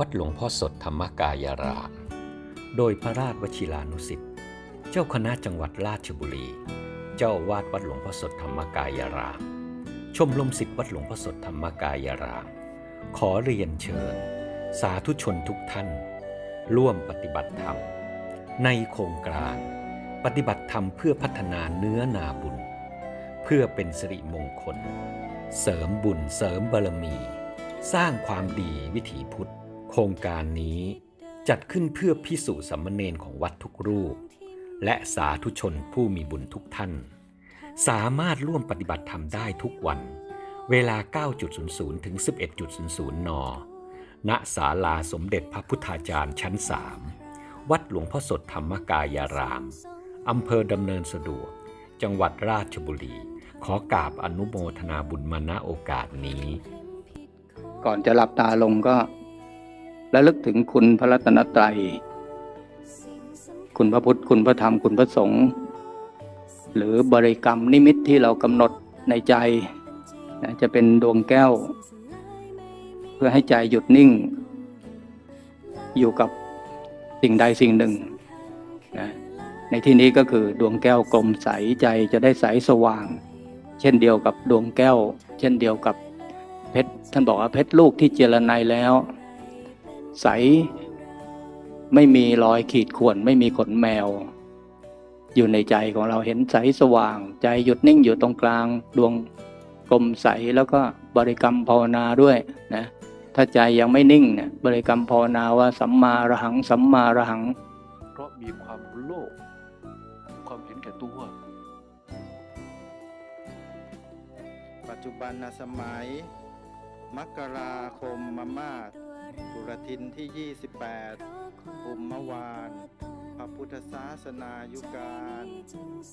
วัดหลวงพ่อสดธรรมกายาราม โดยพระราชวชิรานุสิทธิ์ เจ้าคณะจังหวัดราชบุรี เจ้าอาวาดวัดหลวงพ่อสดธรรมกายาราม ชมรมสิทธิ์วัดหลวงพ่อสดธรรมกายาราม ขอเรียนเชิญ สาธุชนทุกท่าน ร่วมปฏิบัติธรรม ในโครงการปฏิบัติธรรมเพื่อพัฒนาเนื้อนาบุญ เพื่อเป็นสิริมงคล เสริมบุญเสริมบารมี สร้างความดีวิถีพุทธ โครงการนี้จัดขึ้นเพื่อพิสูจน์สัมมเนนของวัดทุกรูป และสาธุชนผู้มีบุญทุกท่าน สามารถร่วมปฏิบัติธรรมได้ทุกวัน เวลา 9.00 ถึง 11.00 น ณ ศาลาสมเด็จพระพุทธาจารย์ชั้น 3 วัดหลวงพ่อสดธรรมกายาราม อำเภอดำเนินสะดวก จังหวัดราชบุรี ขอกราบอนุโมทนาบุญมาณโอกาสนี้ ก่อนจะหลับตาลงก็ ระลึกถึงคุณพระรัตนตรัย คุณพระพุทธ คุณพระธรรม คุณพระสงฆ์ หรือบริกรรมนิมิตที่เรากำหนดในใจ จะเป็นดวงแก้ว เพื่อให้ใจหยุดนิ่ง อยู่กับสิ่งใดสิ่งหนึ่งนะในที่นี้ก็คือดวงแก้วกลมใสใจจะได้ใสสว่าง เช่นเดียวกับดวงแก้ว เช่นเดียวกับเพชรท่านบอกว่าเพชรลูกที่เจรไนแล้ว ใส ไม่มีรอยขีดข่วน ไม่มีขนแมว อยู่ในใจของเราเห็นใสสว่าง ใจหยุดนิ่งอยู่ตรงกลางดวงกลมใสแล้วก็บริกรรมภาวนาด้วยนะถ้าใจยังไม่นิ่งเนี่ยบริกรรมภาวนาว่าสัมมาอระหัง สัมมาอระหัง เพราะมีความโลภความเห็นแก่ตัว ปัจจุบันสมัย มกราคมมมา ศสุรทินที่ 28 อุมมวาน พระพุทธศาสนายุการ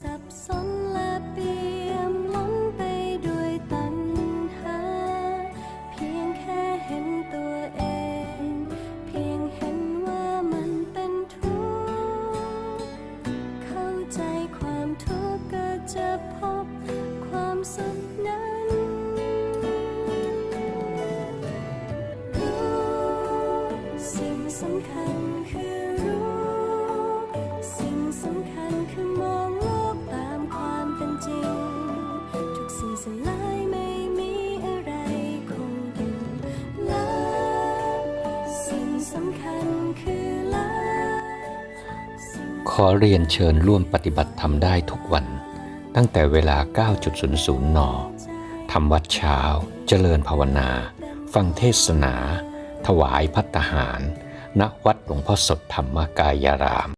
สับสนและเปี่ยมล้นไปด้วยตัณหา เพียงแค่เห็นตัวเอง เพียงเห็นว่ามันเป็นทุกข์ เข้าใจความทุกข์ก็จะพบความสุข สำคัญคือรู้ สิ่งสำคัญคือมองโลกตามความเป็นจริง ทุกสิ่งสลายไม่มีอะไรคงอยู่ละสิ่งสำคัญคือละขอเรียนเชิญร่วมปฏิบัติธรรมได้ทุกวัน ตั้งแต่เวลา 9.00 น ทำวัดเช้า เจริญภาวนา ฟังเทศนา ถวายพัตตาหาร ณวัดหลวงพ่อสดธรรมกายาราม